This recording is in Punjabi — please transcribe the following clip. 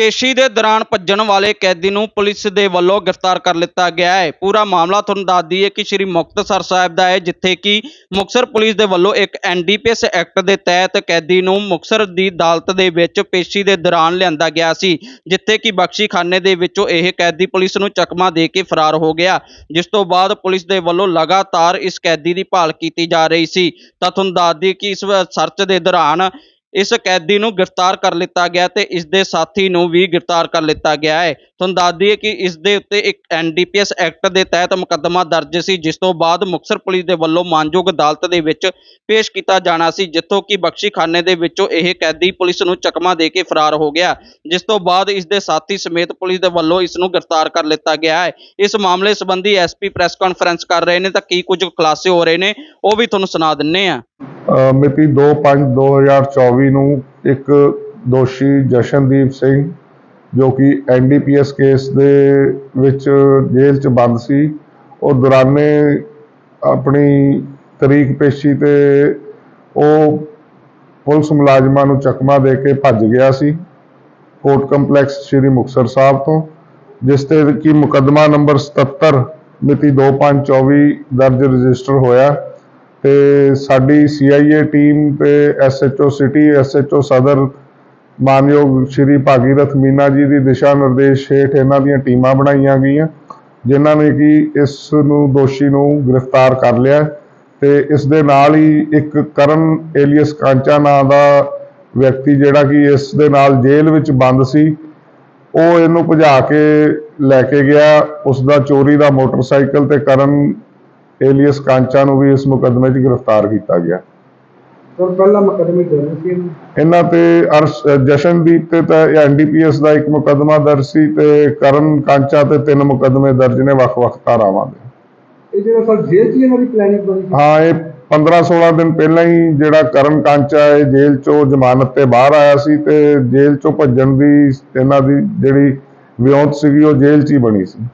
ਪੇਸ਼ੀ ਦੇ ਦੌਰਾਨ ਭੱਜਣ ਵਾਲੇ ਕੈਦੀ ਨੂੰ ਪੁਲਿਸ ਦੇ ਵੱਲੋਂ ਗ੍ਰਿਫਤਾਰ ਕਰ ਲਿੱਤਾ ਗਿਆ ਹੈ। ਪੂਰਾ ਮਾਮਲਾ ਤੁਹਾਨੂੰ ਦੱਸ ਦਈਏ ਕਿ ਸ੍ਰੀ ਮੁਕਤਸਰ ਸਾਹਿਬ ਦਾ ਹੈ, ਜਿੱਥੇ ਕਿ ਮੁਕਤਸਰ ਪੁਲਿਸ ਦੇ ਵੱਲੋਂ ਇੱਕ ਐਨਡੀਪੀਐਸ ਐਕਟ ਦੇ ਤਹਿਤ ਕੈਦੀ ਨੂੰ ਮੁਕਤਸਰ ਦੀ ਅਦਾਲਤ ਦੇ ਵਿੱਚ ਪੇਸ਼ੀ ਦੇ ਦੌਰਾਨ ਲਿਆਂਦਾ ਗਿਆ ਸੀ, ਜਿੱਥੇ ਕਿ ਬਖਸ਼ੀਖਾਨੇ ਦੇ ਵਿੱਚੋਂ ਇਹ ਕੈਦੀ ਪੁਲਿਸ ਨੂੰ ਚਕਮਾ ਦੇ ਕੇ ਫਰਾਰ ਹੋ ਗਿਆ। ਜਿਸ ਤੋਂ ਬਾਅਦ ਪੁਲਿਸ ਦੇ ਵੱਲੋਂ ਲਗਾਤਾਰ ਇਸ ਕੈਦੀ ਦੀ ਭਾਲ ਕੀਤੀ ਜਾ ਰਹੀ ਸੀ। ਤਾਂ ਤੁਹਾਨੂੰ ਦੱਸ ਦਈਏ ਕਿ ਇਸ ਸਰਚ ਦੇ ਦੌਰਾਨ ਇਸ ਕੈਦੀ ਨੂੰ ਗ੍ਰਿਫਤਾਰ ਕਰ ਲਿੱਤਾ ਗਿਆ ਤੇ ਇਸ ਦੇ ਸਾਥੀ ਨੂੰ ਵੀ ਗ੍ਰਿਫਤਾਰ ਕਰ ਲਿੱਤਾ ਗਿਆ ਹੈ। ਤੁਹਾਨੂੰ ਦੱਸ ਦਈਏ ਕਿ ਇਸ ਦੇ ਉੱਤੇ ਇੱਕ ਐਨਡੀਪੀਐਸ ਐਕਟ ਦੇ ਤਹਿਤ ਮੁਕੱਦਮਾ ਦਰਜ ਸੀ, ਜਿਸ ਤੋਂ ਬਾਅਦ ਮੁਕਤਸਰ ਪੁਲਿਸ ਦੇ ਵੱਲੋਂ ਮਾਨਯੋਗ ਅਦਾਲਤ ਦੇ ਵਿੱਚ ਪੇਸ਼ ਕੀਤਾ ਜਾਣਾ ਸੀ, ਜਿੱਥੋਂ ਕਿ ਬਖਸ਼ੀਖਾਨੇ ਦੇ ਵਿੱਚੋਂ ਇਹ ਕੈਦੀ ਪੁਲਿਸ ਨੂੰ ਚਕਮਾ ਦੇ ਕੇ ਫਰਾਰ ਹੋ ਗਿਆ। ਜਿਸ ਤੋਂ ਬਾਅਦ ਇਸ ਦੇ ਸਾਥੀ ਸਮੇਤ ਪੁਲਿਸ ਦੇ ਵੱਲੋਂ ਇਸ ਨੂੰ ਗ੍ਰਿਫਤਾਰ ਕਰ ਲਿੱਤਾ ਗਿਆ ਹੈ। ਇਸ ਮਾਮਲੇ ਸੰਬੰਧੀ ਐਸਪੀ ਪ੍ਰੈਸ ਕਾਨਫਰੰਸ ਕਰ ਰਹੇ ਨੇ, ਤਾਂ ਕੀ ਕੁਝ ਖੁਲਾਸੇ ਹੋ ਰਹੇ ਨੇ, ਉਹ ਵੀ ਤੁਹਾਨੂੰ ਸੁਣਾ ਦਿੰਨੇ ਆ। ਮਿਤੀ 2/5/2024 ਨੂੰ ਇੱਕ ਦੋਸ਼ੀ ਜਸ਼ਨਦੀਪ ਸਿੰਘ, ਜੋ ਕਿ ਐਨਡੀਪੀਐਸ ਕੇਸ ਦੇ ਵਿੱਚ ਜੇਲ੍ਹ 'ਚ ਬੰਦ ਸੀ, ਉਹ ਦੌਰਾਨੇ ਆਪਣੀ ਤਰੀਕ ਪੇਸ਼ੀ ਤੇ ਉਹ ਪੁਲਿਸ ਮੁਲਾਜ਼ਮਾਂ ਨੂੰ ਚਕਮਾ ਦੇ ਕੇ ਭੱਜ ਗਿਆ ਸੀ, ਕੋਰਟ ਕੰਪਲੈਕਸ ਸ਼੍ਰੀ ਮੁਕਤਸਰ ਸਾਹਿਬ ਤੋਂ, ਜਿਸ ਤੇ ਕਿ ਮੁਕੱਦਮਾ ਨੰਬਰ 77 ਮਿਤੀ 2/5/24 ਦਰਜ ਰਜਿਸਟਰ ਹੋਇਆ। ਤੇ ਸਾਡੀ ਸੀਆਈਏ ਟੀਮ ਤੇ ਐਸਐਚਓ ਸਿਟੀ ਐਸਐਚਓ ਸਦਰ ਮਾਨਯੋਗ ਸ਼੍ਰੀ ਭਾਗੀਰਥ ਮੀਨਾ ਜੀ ਦੀ ਦਿਸ਼ਾ ਨਿਰਦੇਸ਼ ਹੇਠ ਇਹਨਾਂ ਦੀਆਂ ਟੀਮਾਂ ਬਣਾਈਆਂ ਗਈਆਂ, ਜਿਨ੍ਹਾਂ ਨੇ ਕਿ ਇਸ ਨੂੰ ਦੋਸ਼ੀ ਨੂੰ ਗ੍ਰਿਫਤਾਰ ਕਰ ਲਿਆ ਤੇ ਇਸ ਦੇ ਨਾਲ ਹੀ ਇੱਕ ਕਰਨ ਏਲੀਅਸ ਕਾਂਚਾ ਨਾਂ ਦਾ ਵਿਅਕਤੀ ਜਿਹੜਾ ਕਿ ਇਸ ਦੇ ਨਾਲ ਜੇਲ੍ਹ ਵਿੱਚ ਬੰਦ ਸੀ, ਉਹ ਇਹਨੂੰ ਭਜਾ ਕੇ ਲੈ ਕੇ ਗਿਆ ਉਸ ਦਾ ਚੋਰੀ ਦਾ ਮੋਟਰਸਾਈਕਲ ਤੇ ਕਰਨ ਏਲੀਅਸ ਕਾਂਚਾ ਨੂੰ ਵੀ ਇਸ ਮੁਕੱਦਮੇ 'ਚ ਗ੍ਰਿਫਤਾਰ ਕੀਤਾ ਗਿਆ। ਸਰ ਪਹਿਲਾ ਮੁਕਦਮੇ ਦੋਨੋਂ ਸੀ। ਇਹਨੂੰ। ਤੇ ਅਰਸ਼ ਜਸ਼ਨਦੀਪ ਤੇ ਤਾਂ ਐਨਡੀਪੀਐਸ ਦਾ ਇੱਕ ਮੁਕੱਦਮਾ ਦਰਜ ਸੀ ਤੇ ਕਰਨ ਕਾਂਚਾ ਤੇ ਤਿੰਨ ਮੁਕੱਦਮੇ ਦਰਜ ਨੇ ਵੱਖ-ਵੱਖ ਧਾਰਾਵਾਂ ਦੇ। ਇਹ ਜਿਹੜਾ ਸਰ ਜੇਲ੍ਹ 'ਚ ਹੀ ਇਹਨਾਂ ਦੀ ਪਲੈਨਿੰਗ ਬਣੀ ਸੀ? ਹਾਂ ਇਹ 15-16 ਦਿਨ ਪਹਿਲਾਂ ਹੀ ਜਿਹੜਾ ਕਰਨ ਕਾਂਚਾ ਹੈ ਜੇਲ੍ਹ ਚੋਂ ਜ਼ਮਾਨਤ ਤੇ ਬਾਹਰ ਆਇਆ ਸੀ ਤੇ ਜੇਲ੍ਹ ਚੋਂ ਭੱਜਣ ਦੀ ਇਹਨਾਂ ਦੀ ਜਿਹੜੀ ਵਿਉਂਤ ਸੀਗੀ ਉਹ ਜੇਲ੍ਹ 'ਚ ਹੀ ਬਣੀ ਸੀ।